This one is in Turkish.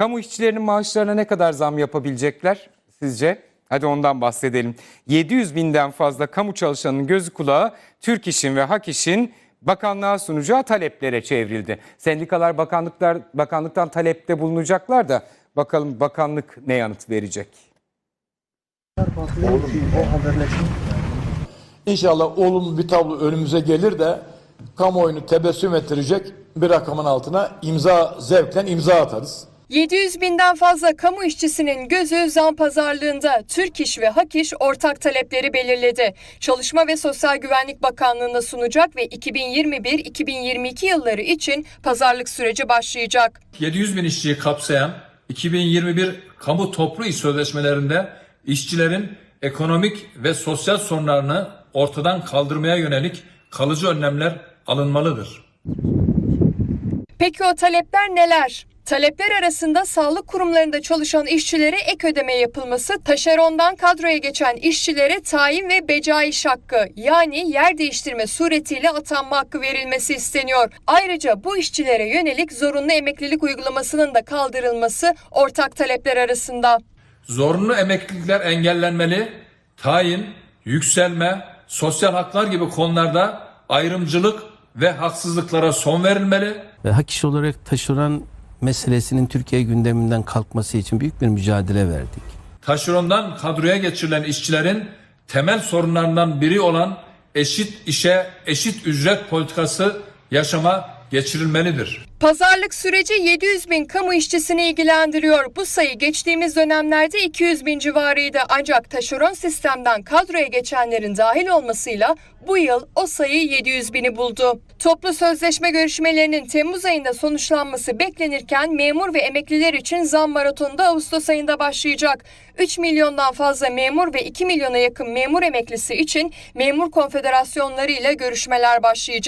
Kamu işçilerinin maaşlarına ne kadar zam yapabilecekler sizce? Hadi ondan bahsedelim. 700 binden fazla kamu çalışanının gözü kulağı Türk İş'in ve Hak İş'in bakanlığa sunacağı taleplere çevrildi. Sendikalar bakanlıklar bakanlıktan talepte bulunacaklar da bakalım bakanlık ne yanıt verecek? İnşallah olumlu bir tablo önümüze gelir de kamuoyunu tebessüm ettirecek bir rakamın altına imza zevkten imza atarız. 700 binden fazla kamu işçisinin gözü zam pazarlığında Türk İş ve Hak İş ortak talepleri belirledi. Çalışma ve Sosyal Güvenlik Bakanlığı'na sunacak ve 2021-2022 yılları için pazarlık süreci başlayacak. 700 bin işçiyi kapsayan 2021 kamu toplu iş sözleşmelerinde işçilerin ekonomik ve sosyal sorunlarını ortadan kaldırmaya yönelik kalıcı önlemler alınmalıdır. Peki o talepler neler? Talepler arasında sağlık kurumlarında çalışan işçilere ek ödeme yapılması, taşerondan kadroya geçen işçilere tayin ve becaiş hakkı yani yer değiştirme suretiyle atanma hakkı verilmesi isteniyor. Ayrıca bu işçilere yönelik zorunlu emeklilik uygulamasının da kaldırılması ortak talepler arasında. Zorunlu emeklilikler engellenmeli, tayin, yükselme, sosyal haklar gibi konularda ayrımcılık ve haksızlıklara son verilmeli. Ve hak iş olarak taşeron meselesinin Türkiye gündeminden kalkması için büyük bir mücadele verdik. Taşerondan kadroya geçirilen işçilerin temel sorunlarından biri olan eşit işe eşit ücret politikası yaşama geçirilmelidir. Pazarlık süreci 700 bin kamu işçisini ilgilendiriyor. Bu sayı geçtiğimiz dönemlerde 200 bin civarıydı. Ancak taşeron sistemden kadroya geçenlerin dahil olmasıyla bu yıl o sayı 700 bini buldu. Toplu sözleşme görüşmelerinin Temmuz ayında sonuçlanması beklenirken memur ve emekliler için zam maratonu da Ağustos ayında başlayacak. 3 milyondan fazla memur ve 2 milyona yakın memur emeklisi için memur konfederasyonları ile görüşmeler başlayacak.